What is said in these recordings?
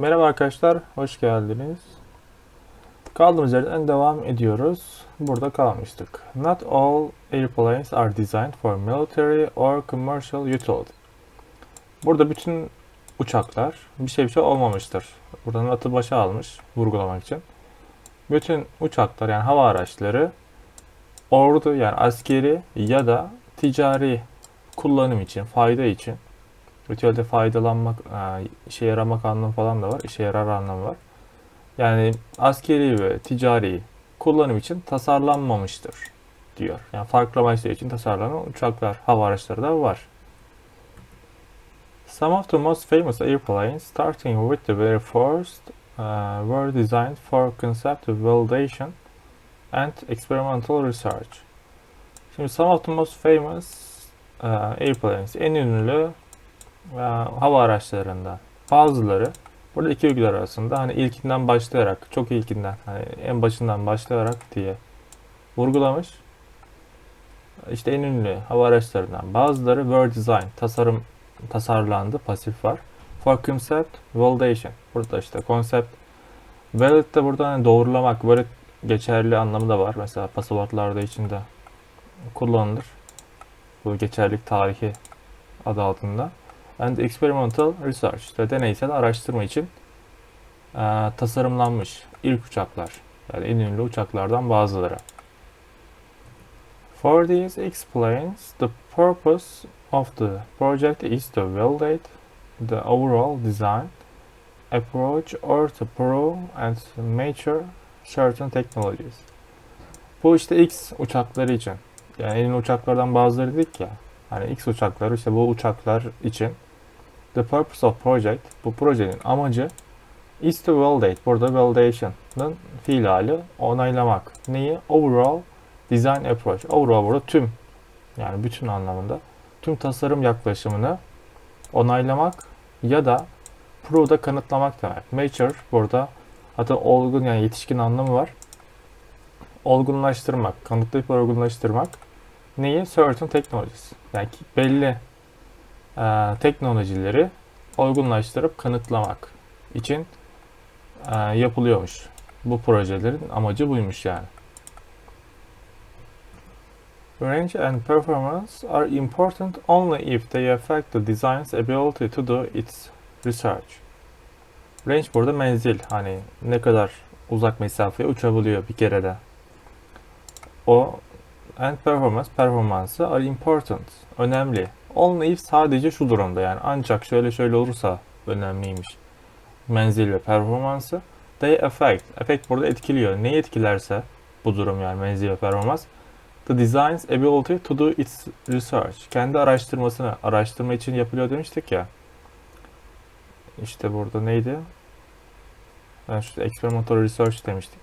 Merhaba arkadaşlar, hoş geldiniz. Kaldığımız yerden devam ediyoruz. Burada kalmıştık. Not all airplanes are designed for military or commercial utility. Burada bütün uçaklar bir şey bir şey olmamıştır. Buradan atı başa almış vurgulamak için. Bütün uçaklar yani hava araçları ordu yani askeri ya da ticari kullanım için, fayda için ritüelde faydalanmak, e, işe yaramak anlamı falan da var. işe yarar anlamı var. Yani askeri ve ticari kullanım için tasarlanmamıştır diyor. Yani farklı amaçlar için tasarlanan uçaklar, hava araçları da var. Some of the most famous airplanes, starting with the very first, uh, were designed for concept validation and experimental research. Şimdi some of the most famous uh, airplanes, en ünlü e, hava araçlarından bazıları burada iki virgül arasında hani ilkinden başlayarak çok ilkinden hani en başından başlayarak diye vurgulamış. İşte en ünlü hava araçlarından bazıları were design tasarım tasarlandı pasif var. For concept validation. Burada işte concept valid de burada hani doğrulamak valid geçerli anlamı da var. Mesela pasaportlarda içinde kullanılır. Bu geçerlik tarihi adı altında and experimental research işte deneysel araştırma için e, tasarımlanmış ilk uçaklar. Yani en ünlü uçaklardan bazıları. For these explains the purpose of the project is to validate the overall design, approach or to prove and mature certain technologies. Bu işte X uçakları için. Yani en ünlü uçaklardan bazıları dedik ya. Hani X uçakları işte bu uçaklar için The purpose of project, bu projenin amacı is to validate, burada validation'ın fiil hali onaylamak. Neyi? Overall design approach. Overall burada tüm, yani bütün anlamında tüm tasarım yaklaşımını onaylamak ya da prove'da kanıtlamak demek. Mature burada hatta olgun yani yetişkin anlamı var. Olgunlaştırmak, kanıtlayıp olgunlaştırmak. Neyi? Certain technologies. Yani belli e, teknolojileri olgunlaştırıp kanıtlamak için e, yapılıyormuş. Bu projelerin amacı buymuş yani. Range and performance are important only if they affect the design's ability to do its research. Range burada menzil. Hani ne kadar uzak mesafeye uçabiliyor bir kerede. O and performance performansı are important. Önemli. İf sadece şu durumda yani ancak şöyle şöyle olursa önemliymiş. Menzil ve performansı. They affect. Affect burada etkiliyor. Neyi etkilerse bu durum yani menzil ve performans. The design's ability to do its research. Kendi araştırmasını, araştırma için yapılıyor demiştik ya. İşte burada neydi? Yani işte experimental research demiştik.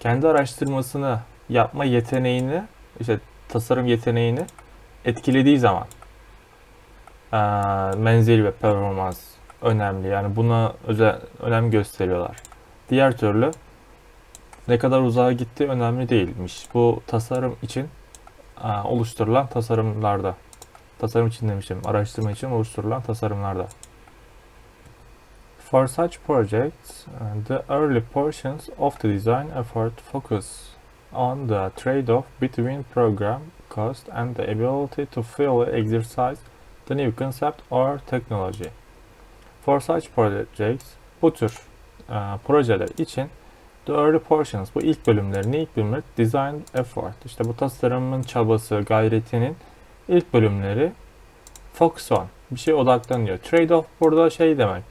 Kendi araştırmasını yapma yeteneğini, işte tasarım yeteneğini etkilediği zaman menzil ve performans önemli. Yani buna özel önem gösteriyorlar. Diğer türlü ne kadar uzağa gitti önemli değilmiş. Bu tasarım için e, oluşturulan tasarımlarda. Tasarım için demişim. Araştırma için oluşturulan tasarımlarda. For such projects, the early portions of the design effort focus on the trade-off between program cost and the ability to fully exercise the new concept or technology. For such projects, bu tür e, projeler için the early portions, bu ilk bölümlerin ilk bölümleri design effort. İşte bu tasarımın çabası, gayretinin ilk bölümleri focus on, bir şey odaklanıyor. Trade-off burada şey demek,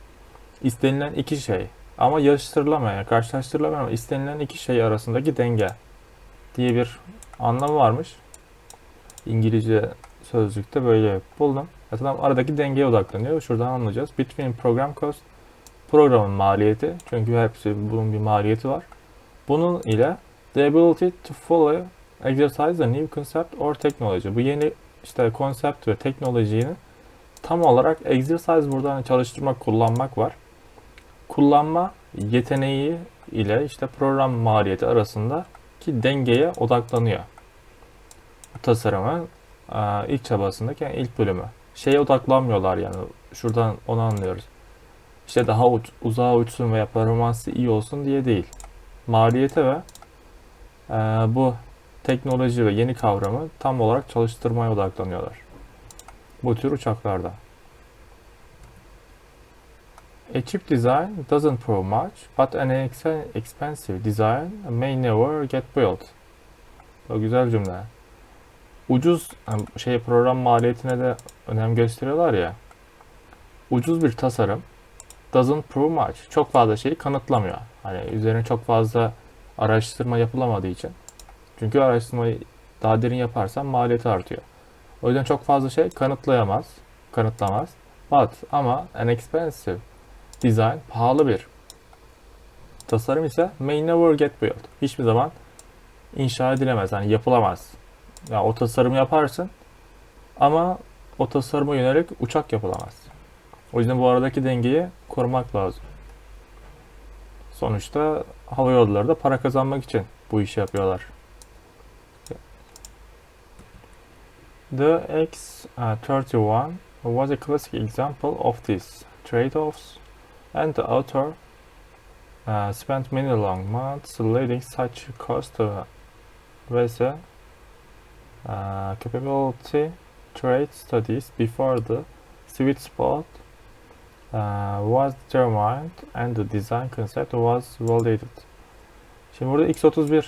istenilen iki şey ama yarıştırılamayan, karşılaştırılamayan ama istenilen iki şey arasındaki denge diye bir anlamı varmış. İngilizce sözlükte böyle buldum. Zaten aradaki dengeye odaklanıyor. Şuradan anlayacağız. Between program cost, programın maliyeti. Çünkü hepsi bunun bir maliyeti var. Bunun ile the ability to fully exercise a new concept or technology. Bu yeni işte konsept ve teknolojiyi tam olarak exercise burada hani çalıştırmak, kullanmak var. Kullanma yeteneği ile işte program maliyeti arasında ki dengeye odaklanıyor. Bu tasarımın ilk çabasındaki yani ilk bölümü şeye odaklanmıyorlar yani. Şuradan onu anlıyoruz. işte daha uç, uzağa uçsun veya performansı iyi olsun diye değil. Maliyete ve e, bu teknoloji ve yeni kavramı tam olarak çalıştırmaya odaklanıyorlar. Bu tür uçaklarda. A cheap design doesn't prove much, but an ex expensive design may never get built. O güzel cümle. Ucuz şey program maliyetine de önem gösteriyorlar ya. Ucuz bir tasarım doesn't prove much. Çok fazla şeyi kanıtlamıyor. Hani üzerine çok fazla araştırma yapılamadığı için. Çünkü araştırmayı daha derin yaparsan maliyeti artıyor. O yüzden çok fazla şey kanıtlayamaz, kanıtlamaz. But ama an expensive design pahalı bir tasarım ise may never get built. Hiçbir zaman inşa edilemez, yani yapılamaz. Ya yani o tasarım yaparsın ama o tasarıma yönelik uçak yapılamaz. O yüzden bu aradaki dengeyi korumak lazım. Sonuçta hava yolları da para kazanmak için bu işi yapıyorlar. The X31 was a classic example of this trade-offs, and the author uh, spent many long months leading such cost uh, with uh, capability trade studies before the sweet spot uh, was determined and the design concept was validated. Şimdi burada X31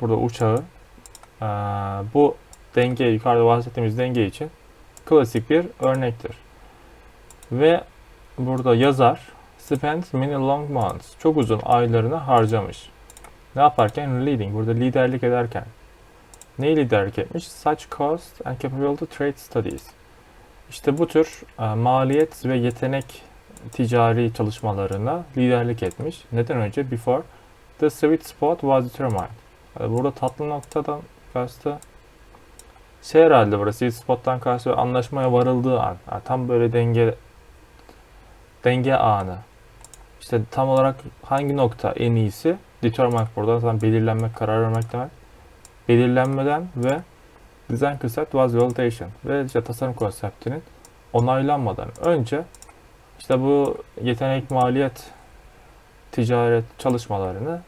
burada uçağı uh, bu denge yukarıda bahsettiğimiz denge için klasik bir örnektir. Ve burada yazar spent many long months çok uzun aylarını harcamış. Ne yaparken? Leading. Burada liderlik ederken. Neyi liderlik etmiş? Such cost and capability trade studies. İşte bu tür e, maliyet ve yetenek ticari çalışmalarına liderlik etmiş. Neden önce? Before the sweet spot was determined. Yani burada tatlı noktadan kastı şey herhalde burası sweet spot'tan kastı anlaşmaya varıldığı an. Yani tam böyle denge denge anı. İşte tam olarak hangi nokta en iyisi determine burada zaten belirlenmek, karar vermek demek. Belirlenmeden ve design concept was validation ve işte tasarım konseptinin onaylanmadan önce işte bu yetenek maliyet ticaret çalışmalarını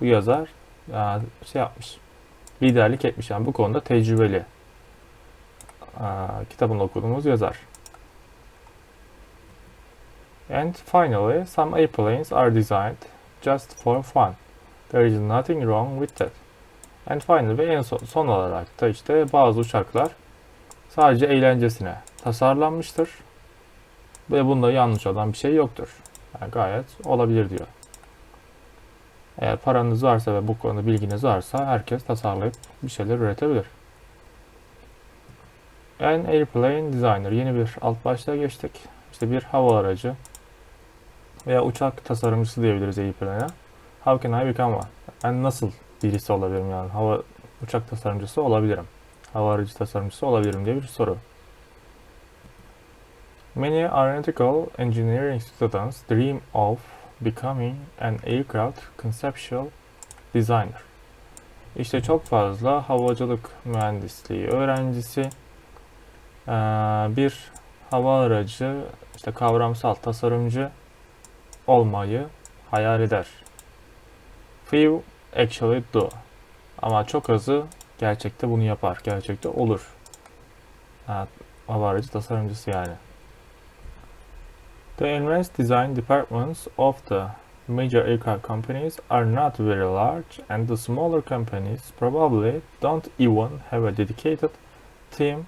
bu yazar yani şey yapmış. Liderlik etmiş yani bu konuda tecrübeli. Kitabını okuduğumuz yazar. And finally, some airplanes are designed just for fun. There is nothing wrong with that. And finally ve en son, son olarak da işte bazı uçaklar sadece eğlencesine tasarlanmıştır. Ve bunda yanlış olan bir şey yoktur. Yani gayet olabilir diyor. Eğer paranız varsa ve bu konuda bilginiz varsa herkes tasarlayıp bir şeyler üretebilir. An Airplane Designer yeni bir alt başlığa geçtik. İşte bir hava aracı veya uçak tasarımcısı diyebiliriz Airplane'e. How can I become one? Ben nasıl birisi olabilirim yani? Hava uçak tasarımcısı olabilirim. Hava aracı tasarımcısı olabilirim diye bir soru. Many aeronautical engineering students dream of becoming an aircraft conceptual designer. İşte çok fazla havacılık mühendisliği öğrencisi bir hava aracı işte kavramsal tasarımcı olmayı hayal eder. Few actually do. Ama çok azı gerçekte bunu yapar. Gerçekte olur. Ha, aracı tasarımcısı yani. The advanced design departments of the major aircraft companies are not very large and the smaller companies probably don't even have a dedicated team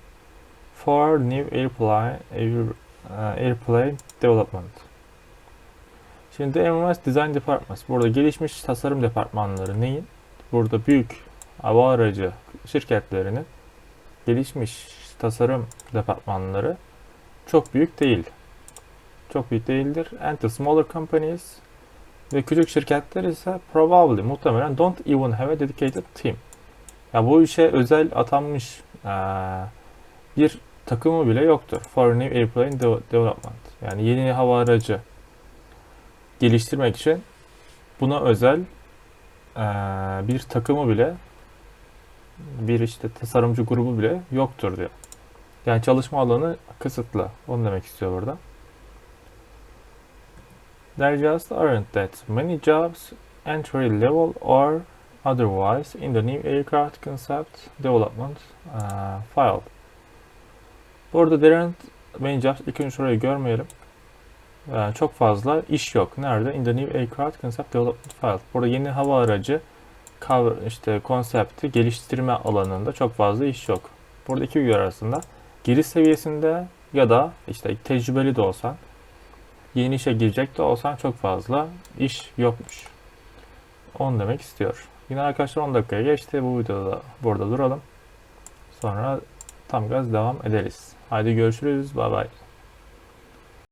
for new airplane, air, uh, airplane development. Şimdi Advanced Design Departments. Burada gelişmiş tasarım departmanları neyin? Burada büyük hava aracı şirketlerinin gelişmiş tasarım departmanları çok büyük değil. Çok büyük değildir. The smaller companies ve küçük şirketler ise probably muhtemelen don't even have a dedicated team. Ya bu işe özel atanmış ee, bir takımı bile yoktur. For new airplane development. Yani yeni hava aracı geliştirmek için buna özel ee, bir takımı bile bir işte tasarımcı grubu bile yoktur diyor. Yani çalışma alanı kısıtlı. Onu demek istiyor burada. There just aren't that many jobs, entry level or otherwise, in the new aircraft concept development uh, file. Burada there aren't many jobs, önce şurayı görmeyelim. Ee, çok fazla iş yok. Nerede? In the new aircraft concept development file. Burada yeni hava aracı cover, işte konsepti geliştirme alanında çok fazla iş yok. Burada iki bilgi arasında giriş seviyesinde ya da işte tecrübeli de olsan yeni işe girecek de olsan çok fazla iş yokmuş. Onu demek istiyor. Yine arkadaşlar 10 dakikaya geçti. Bu videoda burada duralım. Sonra tam gaz devam ederiz. Haydi görüşürüz. Bay bay.